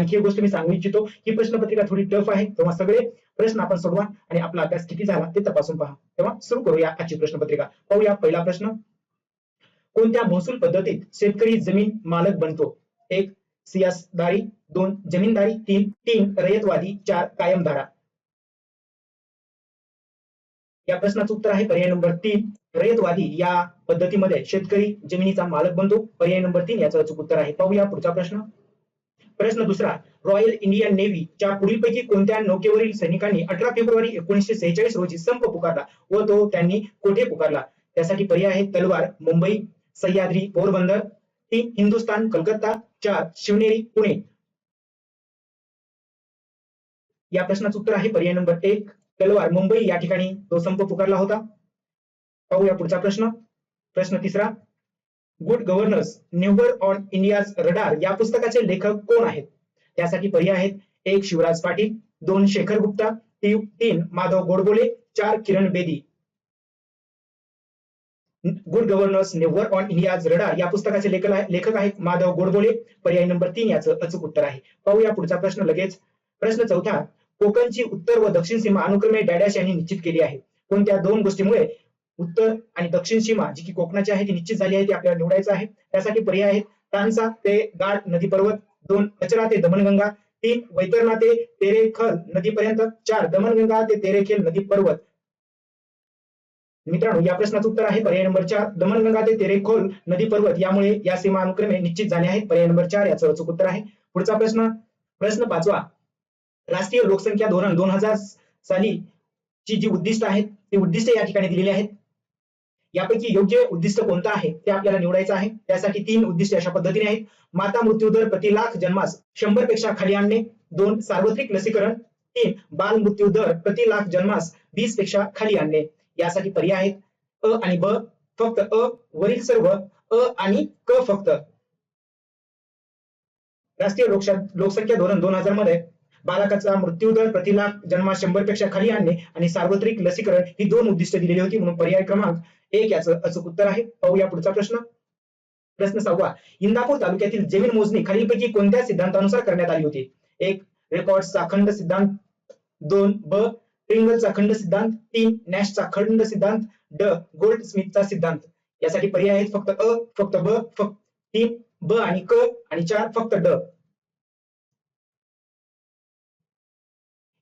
आणखी एक गोष्ट मी सांगू इच्छितो ही प्रश्नपत्रिका थोडी टफ आहे तेव्हा सगळे प्रश्न आपण सोडवा आणि आपला अभ्यास किती झाला ते तपासून पहा. तेव्हा सुरू करूया आजची प्रश्नपत्रिका. पाहूया पहिला प्रश्न. कोणत्या महसूल पद्धतीत शेतकरी जमीन मालक बनतो? एक सियासदारी. दोन जमीनदारी. तीन तीन रयतवादी. चार कायमधारा. या प्रश्नाचं उत्तर आहे पर्याय नंबर तीन. रयतवादी या पद्धतीमध्ये शेतकरी जमिनीचा मालक बनतो. पर्याय नंबर तीन याचं अचूक उत्तर आहे. पाहूया पुढचा प्रश्न. प्रश्न दुसरा रॉयल इंडियन नेव्ही च्या पुढीलपैकी कोणत्या नौकेवरील सैनिकांनी अठरा फेब्रुवारी एकोणीसशे सेहेचाळीस रोजी संप पुकारला व तो त्यांनी कोठे पुकारला? त्यासाठी पर्याय आहे तलवार मुंबई सह्याद्री पोरबंदर तीन हिंदुस्थान कलकत्ता चार शिवनेरी पुणे. या प्रश्नाचं उत्तर आहे पर्याय नंबर एक तलवार मुंबई या ठिकाणी तो संप पुकारला होता. पाहूया पुढचा प्रश्न. प्रश्न तिसरा good governance never on India's radar या पुस्तकाचे लेखक कोण आहेत? त्यासाठी पर्याय आहेत. एक शिवराज पाटील. दोन शेखर गुप्ता. तीन माधव गोडबोले. चार Kiran Bedi. Good governance never on India's radar या पुस्तकाचे लेखक आहे- लेखक आहेत माधव गोडबोले. पर्याय नंबर तीन याचं अचूक उत्तर आहे. पाहूया पुढचा प्रश्न लगेच. प्रश्न चौथा कोकणची उत्तर व दक्षिण सीमा अनुक्रमे डॅडॅश यांनी निश्चित केली आहे. कोणत्या दोन गोष्टीमुळे उत्तर आणि दक्षिण सीमा जी की कोकणाची आहे ती निश्चित झाली आहे ती आपल्याला निवडायचं आहे. त्यासाठी पर्याय आहेत. तानसा ते गाढ नदी पर्वत दोन कचरा ते दमणगंगा तीन वैतरणा ते तेरेखल नदीपर्यंत चार दमणगंगा ते तेरेखेल नदी पर्वत. मित्रांनो या प्रश्नाचं उत्तर आहे पर्याय नंबर चार. दमणगंगा ते तेरेखोल नदी पर्वत यामुळे या सीमा अनुक्रमे निश्चित झाले आहेत. पर्याय नंबर चार याचं अचूक उत्तर आहे. पुढचा प्रश्न प्रश्न पाचवा. राष्ट्रीय लोकसंख्या धोरण दोन हजार साली ची जी उद्दिष्ट आहेत ती उद्दिष्ट या ठिकाणी दिलेली आहेत. यापैकी योग्य उद्दिष्ट कोणतं आहे ते आपल्याला निवडायचं आहे. त्यासाठी तीन उद्दिष्ट अशा पद्धतीने आहेत. माता मृत्यू दर प्रति लाख जन्मास शंभरपेक्षा खाली आणणे. दोन सार्वत्रिक लसीकरण. तीन बाल मृत्यू दर प्रति लाख जन्मास वीसपेक्षा खाली आणणे. यासाठी पर्याय आहेत. अ आणि ब फक्त अ वरील सर्व अ आणि क फक्त. राष्ट्रीय लोकसंख्या धोरण दोन हजारमध्ये बालकाचा मृत्यू दर प्रति लाख जन्मास शंभरपेक्षा खाली आणणे आणि सार्वत्रिक लसीकरण ही दोन उद्दिष्ट दिलेली होती म्हणून पर्याय क्रमांक एक याचं अचूक उत्तर आहे. पाहूया पुढचा प्रश्न. प्रश्न सहावा. इंदापूर तालुक्यातील जमीन मोजणी खालीलपैकी कोणत्या सिद्धांतानुसार करण्यात आली होती? एक रेकॉर्डचा खंड सिद्धांत. दोन ब प्रिंगलचा खंड सिद्धांत. तीन नॅशचा खंड सिद्धांत. ड गोल्ड स्मिथचा सिद्धांत. यासाठी पर्याय आहेत. फक्त अ फक्त ब फक्त तीन ब आणि क आणि चार फक्त ड.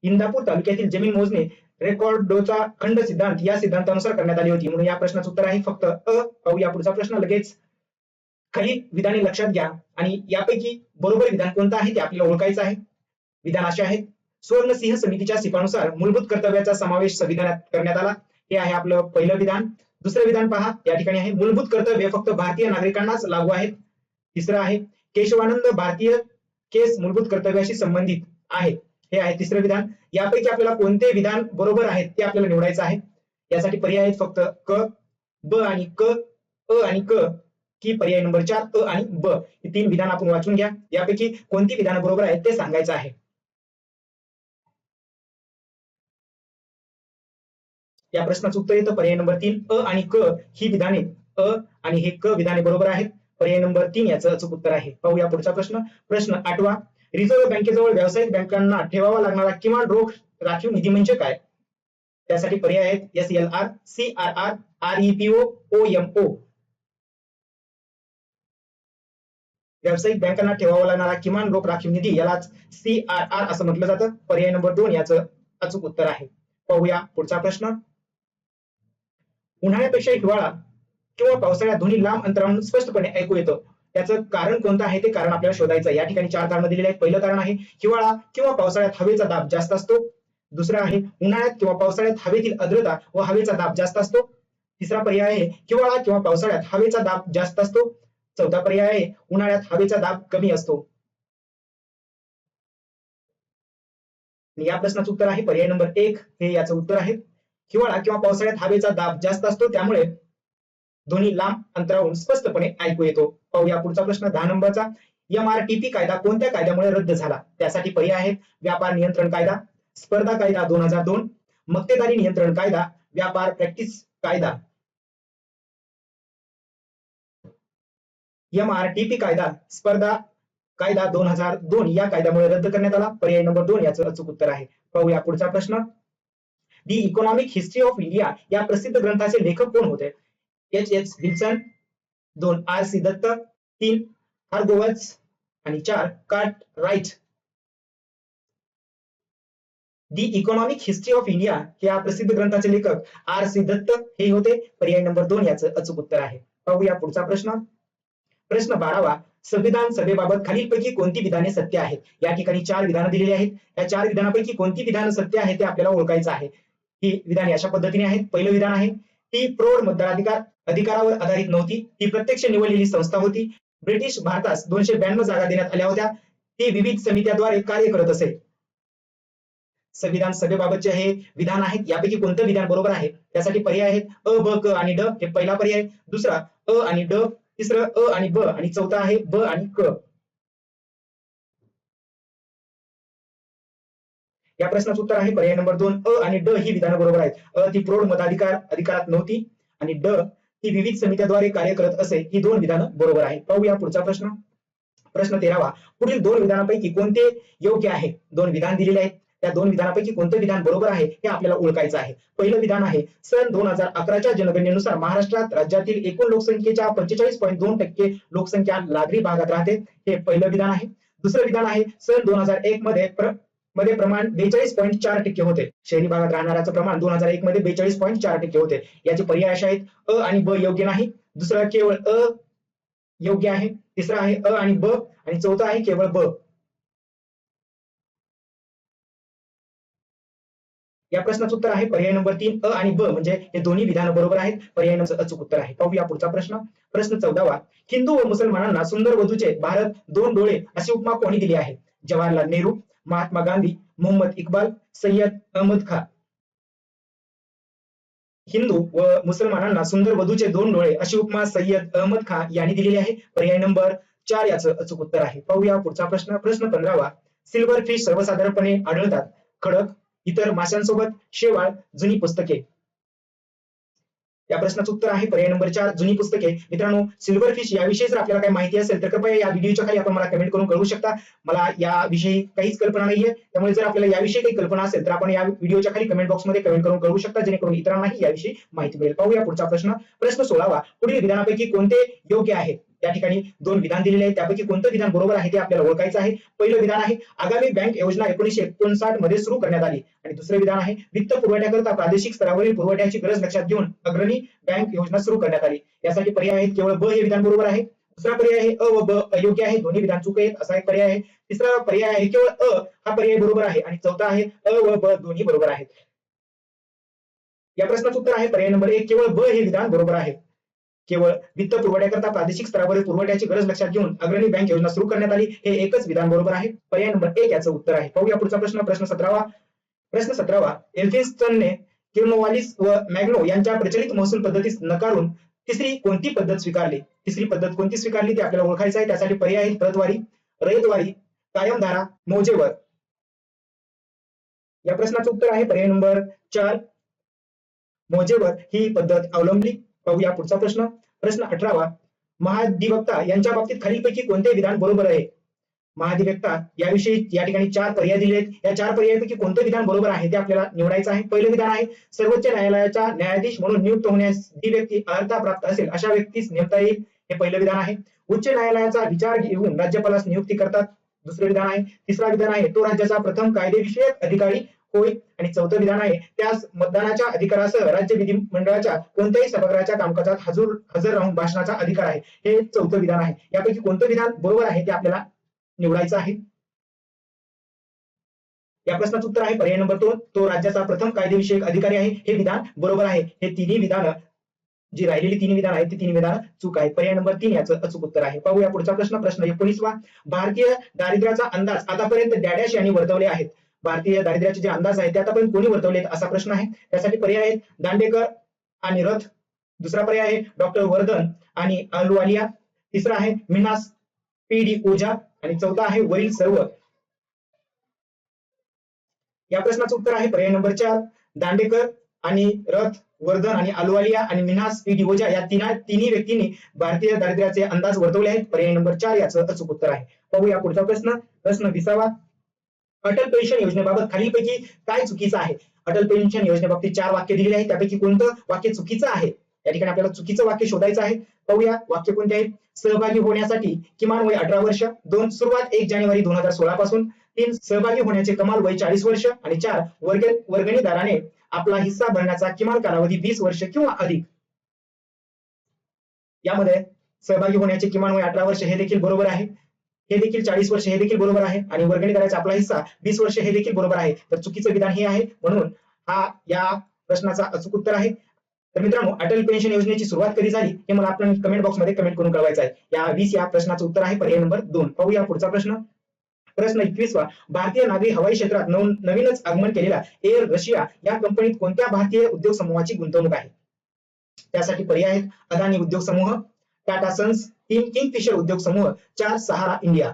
इंदापूर तालुक्यातील जमीन मोजणी रेकॉर्डोचा खंड सिद्धांत या सिद्धांतानुसार करण्यात आली होती. म्हणून या प्रश्नाचं उत्तर आहे फक्त अ पाहूया पुढचा प्रश्न लगेच. खाली विधाने लक्षात घ्या आणि यापैकी बरोबर विधान कोणतं आहे ते आपल्याला ओळखायचं आहे. विधान असे आहेत. सुवर्ण सिंह समितीच्या शिफानुसार मूलभूत कर्तव्याचा समावेश संविधानात करण्यात आला. हे आहे आपलं पहिलं विधान. दुसरं विधान पहा. या ठिकाणी आहे. मूलभूत कर्तव्य फक्त भारतीय नागरिकांनाच लागू आहेत. तिसरं आहे केशवानंद भारतीय केस मूलभूत कर्तव्याशी संबंधित आहे हे आहे तिसरं विधान. यापैकी आपल्याला कोणते विधान बरोबर आहेत ते आपल्याला निवडायचं आहे. यासाठी पर्याय आहेत फक्त क ब आणि क अ आणि क की पर्याय नंबर चार अ आणि ब. ही तीन विधान आपण वाचून घ्या. यापैकी कोणती विधान बरोबर आहेत ते सांगायचं आहे. या प्रश्नाचं उत्तर येतं. पर्याय नंबर तीन अ आणि क ही विधाने अ आणि हे क विधाने बरोबर आहेत. पर्याय नंबर तीन याचं अचूक उत्तर आहे. पाहूया पुढचा प्रश्न. प्रश्न आठवा. रिझर्व्ह बँकेजवळ व्यावसायिक बँकांना ठेवावा लागणारा किमान रोख राखीव निधी म्हणजे काय? त्यासाठी पर्याय आहेत S L R C R R repo O M O व्यावसायिक बँकांना ठेवावा लागणारा किमान रोख राखीव निधी यालाच सी आर आर असं म्हटलं जातं. पर्याय नंबर दोन याचं अचूक उत्तर आहे. पाहूया पुढचा प्रश्न. उन्हाळ्यापेक्षा हिवाळा किंवा पावसाळ्यात दोन्ही लांब अंतरावरून स्पष्टपणे ऐकू येतं. त्याचं कारण कोणतं आहे? ते कारण आपल्याला शोधायचं या ठिकाणी चार कारण दिलेले आहेत. पहिलं कारण आहे हिवाळा किंवा पावसाळ्यात हवेचा दाब जास्त असतो. दुसरं आहे उन्हाळ्यात किंवा पावसाळ्यात हवेतील आर्द्रता व हवेचा दाब जास्त असतो. तिसरा पर्याय आहे हिवाळा किंवा पावसाळ्यात हवेचा दाब जास्त असतो. चौथा पर्याय आहे उन्हाळ्यात हवेचा दाब कमी असतो. या प्रश्नाचं उत्तर आहे पर्याय नंबर एक. हे याचं उत्तर आहे. हिवाळा किंवा पावसाळ्यात हवेचा दाब जास्त असतो. त्यामुळे ध्वनी लांब अंतरावरून स्पष्टपणे ऐकू येतो. पाहूया. पुढचा प्रश्न दहा नंबरचा. एम आर टी पी कायदा कोणत्या कायद्यामुळे रद्द झाला? त्यासाठी पर्याय आहेत. व्यापार नियंत्रण कायदा स्पर्धा कायदा दोन हजार दोन मक्तेदारी नियंत्रण कायदा व्यापार प्रॅक्टिस कायदा. एम आर टी पी कायदा स्पर्धा कायदा दोन हजार दोन या कायद्यामुळे रद्द करण्यात आला. पर्याय नंबर दोन याचं अचूक उत्तर आहे. पाहूया पुढचा प्रश्न. The economic history of India या प्रसिद्ध ग्रंथाचे लेखक कोण होते? एच एच विल्सन दोन आर सी दत्त तीन हार्गोवत्स आणि चार Cartwright the economic history of India या प्रसिद्ध ग्रंथाचे लेखक आर सी दत्त हे होते. पर्याय नंबर दोन याचं अचूक उत्तर आहे. पाहूया पुढचा प्रश्न. प्रश्न बारावा. संविधान सभेबाबत खालीलपैकी कोणती विधाने सत्य आहेत? या ठिकाणी चार विधानं दिलेली आहेत. या चार विधानापैकी कोणती विधानं सत्य आहे ते आपल्याला ओळखायचं आहे. ही विधाने अशा पद्धतीने आहेत. पहिलं विधान आहे. ती प्रौढ मतदाराधिकार अधिकारावर आधारित नव्हती. ती प्रत्यक्ष निवडलेली संस्था होती. ब्रिटिश भारतास दोनशे ब्याण्णव जागा देण्यात आल्या होत्या. ती विविध समित्याद्वारे कार्य करत असे. संविधान सभेबाबतचे हे विधान आहेत. यापैकी कोणतं विधान बरोबर आहे? त्यासाठी पर्याय आहेत. अ ब क आणि ड हे पहिला पर्याय. दुसरा अ आणि ड. तिसरं अ आणि ब आणि चौथा आहे. ब आणि क. या प्रश्नाचं उत्तर आहे. पर्याय नंबर दोन अ आणि ड ही विधानं बरोबर आहेत. अ ती प्रौढ मताधिकार अधिकारात नव्हती आणि ड ही विविध समित्याद्वारे कार्य करत असे ही दोन विधानं बरोबर आहेत. पाहूया पुढचा प्रश्न. प्रश्न तेरावा. पुढील दोन विधानापैकी कोणते योग्य आहे? दोन विधान दिलेले आहेत. त्या दोन विधानापैकी कोणतं विधान बरोबर आहे हे आपल्याला ओळखायचं आहे. पहिलं विधान आहे सन दोन हजार अकराच्या जनगणनेनुसार महाराष्ट्रात राज्यातील एकूण लोकसंख्येच्या पंचेचाळीस पॉईंट दोन टक्के लोकसंख्या नागरी भागात राहते. हे पहिलं विधान आहे. दुसरं विधान आहे सन दोन हजार एक मध्ये मध्ये प्रमाण बेचाळीस पॉईंट चार टक्के होते. शहरी भागात राहणाऱ्याचं प्रमाण दोन हजार एक मध्ये बेचाळीस पॉईंट चार टक्के होते. याचे पर्याय असे आहेत अ आणि ब योग्य नाही. दुसरा केवळ अ योग्य आहे. तिसरा आहे अ आणि ब आणि चौथा आहे केवळ ब. या प्रश्नाचं उत्तर आहे पर्याय नंबर तीन अ आणि ब. म्हणजे हे दोन्ही विधान बरोबर आहेत. पर्याय नंबर अचूक उत्तर आहे. पाहूया पुढचा प्रश्न. प्रश्न चौदावा. हिंदू व मुसलमानांना सुंदर वधूचे भारत दोन डोळे अशी उपमा कोणी दिली आहे जवाहरलाल नेहरू महात्मा गांधी मोहम्मद इक्बाल सय्यद अहमद खान. हिंदू व मुसलमानांना सुंदर वधूचे दोन डोळे अशी उपमा सय्यद अहमद खान यांनी दिलेली आहे. पर्याय नंबर चार याचं अचूक उत्तर आहे. पाहूया पुढचा प्रश्न. प्रश्न पंधरावा. सिल्वर फिश सर्वसाधारणपणे आढळतात. खडक इतर माशांसोबत शेवाळ जुनी पुस्तके. या प्रश्नाचं उत्तर आहे. पर्याय नंबर चार जुनी पुस्तके. मित्रांनो सिल्वर फिश याविषयी जर आपल्याला काही माहिती असेल तर कृपया या व्हिडिओच्या खाली आपण मला कमेंट करून कळवू शकता. मला याविषयी काहीच कल्पना नाहीये. त्यामुळे जर आपल्याला याविषयी काही कल्पना असेल तर आपण या व्हिडिओच्या खाली कमेंट बॉक्समध्ये कमेंट करून कळवू शकता. जेणेकरून इतरांनाही याविषयी माहिती मिळेल. पाहूया पुढचा प्रश्न. प्रश्न सोळावा. पुढील विधानापैकी कोणते योग्य आहेत या ठिकाणी दोन विधान दिलेले आहेत. त्यापैकी कोणतं विधान बरोबर आहे ते आपल्याला ओळखायचं आहे. पहिलं विधान आहे आगामी बँक योजना एकोणीशे एकोणसाठमध्ये सुरू करण्यात आली. आणि दुसरं विधान आहे वित्त पुरवठ्याकरता प्रादेशिक स्तरावरील पुरवठ्याची गरज लक्षात घेऊन अग्रणी बँक योजना सुरू करण्यात आली. यासाठी पर्याय आहेत केवळ ब हे विधान बरोबर आहे. दुसरा पर्याय आहे अ व ब अयोग्य आहे दोन्ही विधान चुक आहेत असा एक पर्याय आहे. तिसरा पर्याय आहे केवळ अ हा पर्याय बरोबर आहे. आणि चौथा आहे अ व ब दोन्ही बरोबर आहेत. या प्रश्नाचं उत्तर आहे पर्याय नंबर एक केवळ ब हे विधान बरोबर आहे. केवळ वित्त पुरवठ्याकरता प्रादेशिक स्तरावरील पुरवठ्याची गरज लक्षात घेऊन अग्रणी बँक योजना सुरू करण्यात आली हे एकच विधान बरोबर आहे. पर्याय नंबर एक याचं उत्तर आहे. पाहूया पुढचा प्रश्न. प्रश्न सतरावा. प्रश्न सतरावा. एल्फिन्स्टनने किर्नोवालिस व मॅग्नो यांच्या प्रचलित महसूल पद्धतीस नकारून तिसरी कोणती पद्धत स्वीकारली? तिसरी पद्धत कोणती स्वीकारली ते आपल्याला ओळखायचं आहे. त्यासाठी पर्याय आहेत प्रतवारी रयतवारी कायमधारा मोजेवर. या प्रश्नाचं उत्तर आहे. पर्याय नंबर चार. मोजेवर ही पद्धत अवलंबली. पाहूया पुढचा प्रश्न. प्रश्न अठरावा. महाधिवक्ता यांच्या बाबतीत खालीलपैकी कोणते विधान बरोबर आहे? महाधिवक्ता याविषयी या ठिकाणी चार पर्याय दिले आहेत या चार पर्यायापैकी कोणतं विधान बरोबर आहे ते आपल्याला निवडायचं आहे. पहिलं विधान आहे सर्वोच्च न्यायालयाचा न्यायाधीश म्हणून नियुक्त होण्यास जी व्यक्ती अर्हता प्राप्त असेल अशा व्यक्तीस नेमता येईल. हे पहिलं विधान आहे. उच्च न्यायालयाचा विचार घेऊन राज्यपालास नियुक्ती करतात. दुसरे विधान आहे तिसरा विधान आहे तो राज्याचा प्रथम कायदेविषयक अधिकारी होईल आणि चौथं विधान आहे. त्यास मतदानाच्या अधिकारासह राज्य विधिमंडळाच्या कोणत्याही सभागृहाच्या कामकाजात हजर हजर राहून भाषणाचा अधिकार आहे. हे चौथं विधान आहे. यापैकी कोणतं विधान बरोबर आहे ते आपल्याला निवडायचं आहे? या प्रश्नाचं उत्तर आहे पर्याय नंबर दोन. तो राज्याचा प्रथम कायदेविषयक अधिकारी आहे. हे विधान बरोबर आहे. हे तिन्ही विधान जी राहिलेली तीन विधान आहेत ती तीन विधान चूक आहे. पर्याय नंबर तीन याचं अचूक उत्तर आहे. पाहूया पुढचा प्रश्न. प्रश्न एकोणीसवा. भारतीय दारिद्र्याचा अंदाज आतापर्यंत डॅडॅश यांनी वर्तवले आहेत. भारतीय दारिद्र्याचे जे अंदाज आहेत ते आतापर्यंत कोणी वर्तवलेत असा प्रश्न आहे. त्यासाठी पर्याय आहेत दांडेकर आणि रथ. दुसरा पर्याय आहे डॉक्टर वर्धन आणि अहलुवालिया तिसरा आहे मिनास पी डी ओझा. आणि चौथा आहे वरील सर्व. या प्रश्नाचं उत्तर आहे पर्याय नंबर चार. दांडेकर आणि रथ वर्धन आणि अल्वालिया आणि मिनास पी डिओजा या तिना तिन्ही व्यक्तींनी भारतीय दारिद्र्याचे अंदाज वर्तवले आहेत. पर्याय नंबर चार याचं अचूक उत्तर आहे. पाहूया पुढचा प्रश्न. प्रश्न विसावा. अटल पेन्शन योजनेबाबत खालीलपैकी काय चुकीचं आहे? अटल पेन्शन योजनेबाबतीत चार वाक्य दिलेले आहेत. त्यापैकी कोणतं वाक्य चुकीचं आहे? या ठिकाणी आपल्याला चुकीचं वाक्य शोधायचं आहे. पाहूया वाक्य कोणते आहेत? सहभागी होण्यासाठी किमान वय अठरा वर्ष दोन सुरुवात एक जानेवारी दोन हजार सोळा पासून. तीन सहभागी होण्याचे कमाल वय चाळीस वर्ष आणि चार वर्ग वर्गणीदाराने आपला हिस्सा भरण्याचा किमान कालावधी वीस वर्ष किंवा अधिक. यामध्ये सहभागी होण्याचे किमान वय अठरा वर्ष हे देखील बरोबर आहे. हे देखील चाळीस वर्ष हे देखील बरोबर आहे. आणि वर्गणी करायचा आपला हिस्सा वीस वर्ष हे देखील बरोबर आहे. तर चुकीचं विधान हे आहे. म्हणून हा या प्रश्नाचा अचूक उत्तर आहे. तर मित्रांनो अटल पेन्शन योजनेची सुरुवात कधी झाली हे मला आपण कमेंट बॉक्समध्ये कमेंट करून कळवायचं आहे. या वीस या प्रश्नाचं उत्तर आहे पर्याय नंबर दोन. पाहूया पुढचा प्रश्न. प्रश्न एकवीसवा. भारतीय नागरी हवाई क्षेत्रात नवीनच आगमन केलेला एअर रशिया या कंपनीत कोणत्या भारतीय उद्योग समूहाची गुंतवणूक आहे? त्यासाठी पर्याय आहेत. अदानी उद्योग समूह टाटा सन्स तीन किंगफिशर उद्योग समूह चार सहारा इंडिया.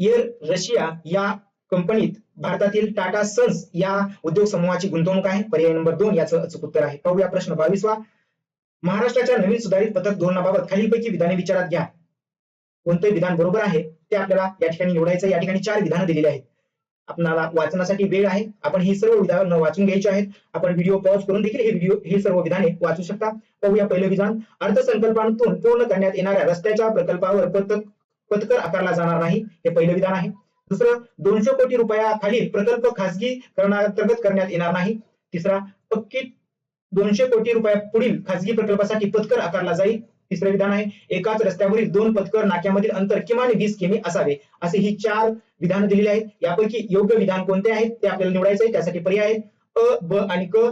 एअर रशिया या कंपनीत भारतातील टाटा सन्स या उद्योग समूहाची गुंतवणूक आहे. पर्याय नंबर दोन याचं अचूक उत्तर आहे. पाहूया प्रश्न बावीसवा. महाराष्ट्राच्या नवीन सुधारित पथक धोरणाबाबत खालीलपैकी विधाने विचारात घ्या. कोणते विधान बरोबर आहे ते आपल्याला या ठिकाणी निवडायचं या ठिकाणी चार विधानं दिलेली आहेत. आपणाला वाचनासाठी वेळ आहे. आपण ही सर्व विधानं वाचून घ्यायची आहेत. आपण व्हिडिओ पॉज करून देखील हे व्हिडिओ ही सर्व विधाने वाचू शकता. पाहूया पहिलं विधान. अर्थसंकल्पातून पूर्ण करण्यात येणाऱ्या रस्त्याच्या प्रकल्पावर पथक पथकर आकारला जाणार नाही. हे पहिलं विधान आहे. दुसरं दोनशे कोटी रुपयाखालील प्रकल्प खासगीकरणाअंतर्गत करण्यात येणार नाही. तिसरा पक्की दोनशे कोटी रुपया पुढील खासगी प्रकल्पासाठी पथकर आकारला जाईल. तिसरं विधान आहे एकाच रस्त्यावरील दोन पथकर नाक्यामधील अंतर किमान वीस किमी असावे. असे ही चार विधानं दिलेली आहेत. यापैकी योग्य विधान कोणते आहेत ते आपल्याला निवडायचे आहे. त्यासाठी पर्याय आहेत. अ ब आणि क.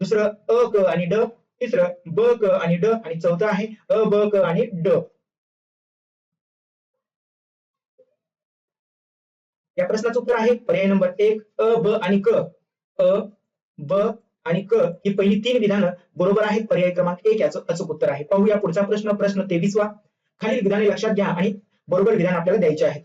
दुसरं अ क आणि ड. तिसरं ब क आणि ड आणि चौथं आहे अ ब क आणि ड. या प्रश्नाचं उत्तर आहे. पर्याय नंबर एक अ ब आणि क. अ ब आणि क ही पहिली तीन विधानं बरोबर आहेत. पर्याय क्रमांक एक याचं अचूक उत्तर आहे. पाहूया पुढचा प्रश्न. प्रश्न तेवीसवा. खालील विधाने लक्षात घ्या आणि बरोबर विधान आपल्याला द्यायचे आहेत.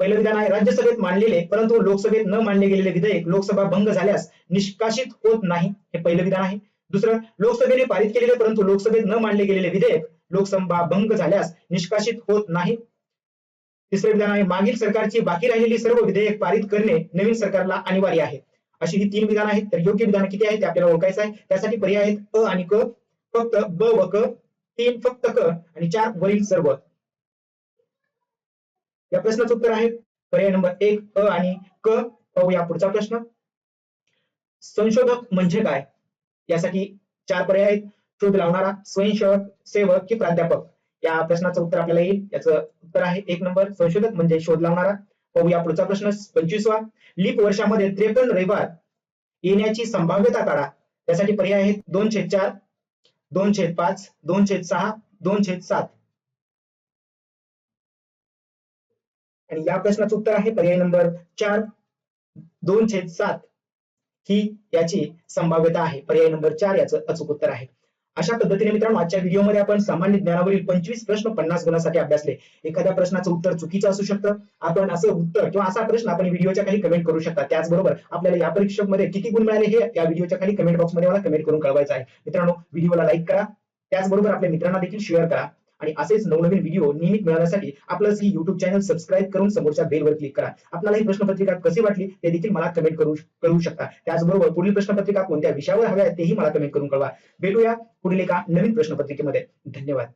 पहिलं विधान आहे राज्यसभेत मांडलेले परंतु लोकसभेत न मांडले गेलेले विधेयक लोकसभा भंग झाल्यास निष्कासित होत नाही. हे पहिलं विधान आहे. दुसरं लोकसभेने पारित केलेले परंतु लोकसभेत न मांडले गेलेले विधेयक लोकसभा भंग झाल्यास निष्कासित होत नाही. तिसरे विधान आहे मागील सरकारची बाकी राहिलेली सर्व विधेयक पारित करणे नवीन सरकारला अनिवार्य आहे. अशी ही तीन विधान आहेत. तर योग्य विधान किती आहेत ते आपल्याला ओळखायचं आहे. त्यासाठी पर्याय आहेत अ आणि क. फक्त ब व क. तीन फक्त क आणि चार वरील सर्व. या प्रश्नाचं उत्तर आहे. पर्याय नंबर एक अ आणि क. पाहूया पुढचा प्रश्न. संशोधक म्हणजे काय? यासाठी चार पर्याय आहेत. शोध लावणारा स्वयंसेवक सेवक की प्राध्यापक. या प्रश्नाचं उत्तर आपल्याला येईल. याचं उत्तर आहे एक नंबर. संशोधक म्हणजे शोध लावणारा पाहूया. पुढचा प्रश्न पंचवीसवा. लीप वर्षामध्ये त्रेपन्न रविवार येण्याची संभाव्यता काढा. त्यासाठी पर्याय आहेत दोन छेद चार दोन छेद पाच दोन छेद सहा दोन छेद सात. आणि या प्रश्नाचं उत्तर आहे पर्याय नंबर चार दोन छेद सात. ही याची संभाव्यता आहे. पर्याय नंबर चार याचं अचूक उत्तर आहे. अशा पद्धतीने मित्रांनो आजच्या व्हिडिओमध्ये आपण सामान्य ज्ञानावरील पंचवीस प्रश्न पन्नास गुणासाठी अभ्यासले. एखाद्या प्रश्नाचं उत्तर चुकीचं असू शकतं. आपण असं उत्तर किंवा असा प्रश्न आपण व्हिडिओच्या खाली कमेंट करू शकता. त्याचबरोबर आपल्याला या परीक्षेमध्ये किती गुण मिळाले हे या व्हिडिओच्या खाली कमेंट बॉक्समध्ये मला कमेंट करून कळवायचं आहे. मित्रांनो व्हिडिओला लाईक करा. त्याचबरोबर आपल्या मित्रांना देखील शेअर करा. आणि असेच नवनवीन व्हिडिओ नियमित मिळवण्यासाठी आपलं ही युट्यूब चॅनल सबस्क्राईब करून समोरच्या बेलवर क्लिक करा. आपल्याला ही प्रश्नपत्रिका कशी वाटली ते देखील मला कमेंट करू कळवू शकता. त्याचबरोबर पुढील प्रश्नपत्रिका कोणत्या विषयावर हव्या तेही मला कमेंट करून कळवा. भेटूया पुढील एका नवीन प्रश्नपत्रिकेमध्ये. धन्यवाद.